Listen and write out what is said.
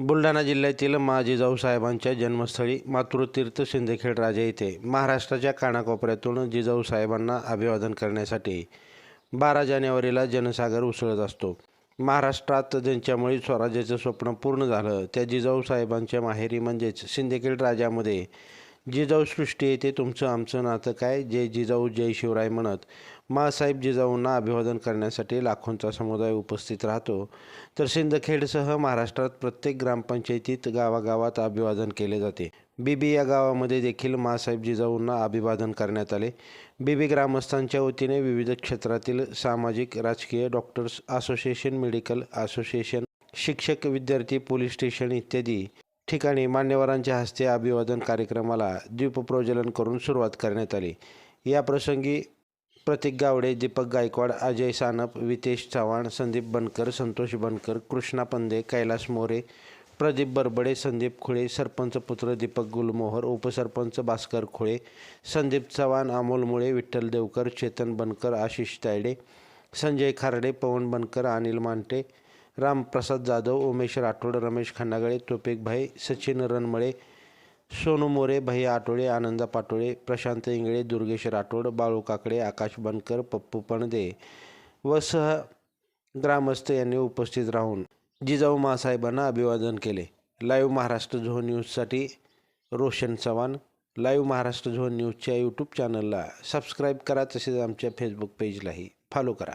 बुलढाणा जिल्ह्यातील माजीजाऊ साहेबांच्या जन्मस्थळी मातृतीर्थ सिंदखेड राजा येथे महाराष्ट्राच्या कानाकोपऱ्यातून जिजाऊ साहेबांना अभिवादन करण्यासाठी बारा जानेवारीला जनसागर उसळत असतो. महाराष्ट्रात ज्यांच्यामुळे स्वराज्याचं स्वप्न पूर्ण झालं त्या जिजाऊ साहेबांच्या माहेरी म्हणजेच सिंदखेड राजामध्ये जिजाऊ सृष्टी येते तुमचं आमचं नातं काय? जय जिजाऊ जय शिवराय म्हणत. मासाहेब जिजाऊंना अभिवादन करण्यासाठी लाखोंचा समुदाय उपस्थित राहतो. तर सिंदखेडसह महाराष्ट्रात प्रत्येक ग्रामपंचायतीत गावागावात अभिवादन केले जाते. बीबी या गावामध्ये देखील माँसाहेब जिजाऊंना अभिवादन करण्यात आले. बीबी ग्रामस्थांच्या वतीने विविध क्षेत्रातील सामाजिक राजकीय डॉक्टर्स असोसिएशन मेडिकल असोसिएशन शिक्षक विद्यार्थी पोलीस स्टेशन इत्यादी ठिकाणी मान्यवरांच्या हस्ते अभिवादन कार्यक्रमाला दीपप्रज्वलन करून सुरुवात करण्यात आली. या प्रसंगी प्रतीक गावडे दीपक गायकवाड अजय सानप वितेश चव्हाण संदीप बनकर संतोष बनकर कृष्णा पंदे कैलास मोरे प्रदीप बरबडे संदीप खुळे सरपंच पुत्र दीपक गुलमोहर उपसरपंच भास्कर खुळे संदीप चव्हाण अमोल मुळे विठ्ठल देवकर चेतन बनकर आशिष तायडे संजय खारडे पवन बनकर अनिल मांटे रामप्रसाद जाधव उमेश राठोड रमेश खंडागळे तोपेक भाई सचिन रणमळे सोनू मोरे भैया आठोळे आनंदा पाटोळे प्रशांत इंगळे दुर्गेश राठोड बाळू काकडे आकाश बनकर पप्पू पणदे व सह ग्रामस्थ यांनी उपस्थित राहून जिजाऊ मासाहेबांना अभिवादन केले. लाईव्ह महाराष्ट्र झोन न्यूजसाठी रोशन चव्हाण. लाईव्ह महाराष्ट्र झोन न्यूजच्या यूट्यूब चॅनलला सबस्क्राईब करा तसेच आमच्या फेसबुक पेजलाही फॉलो करा.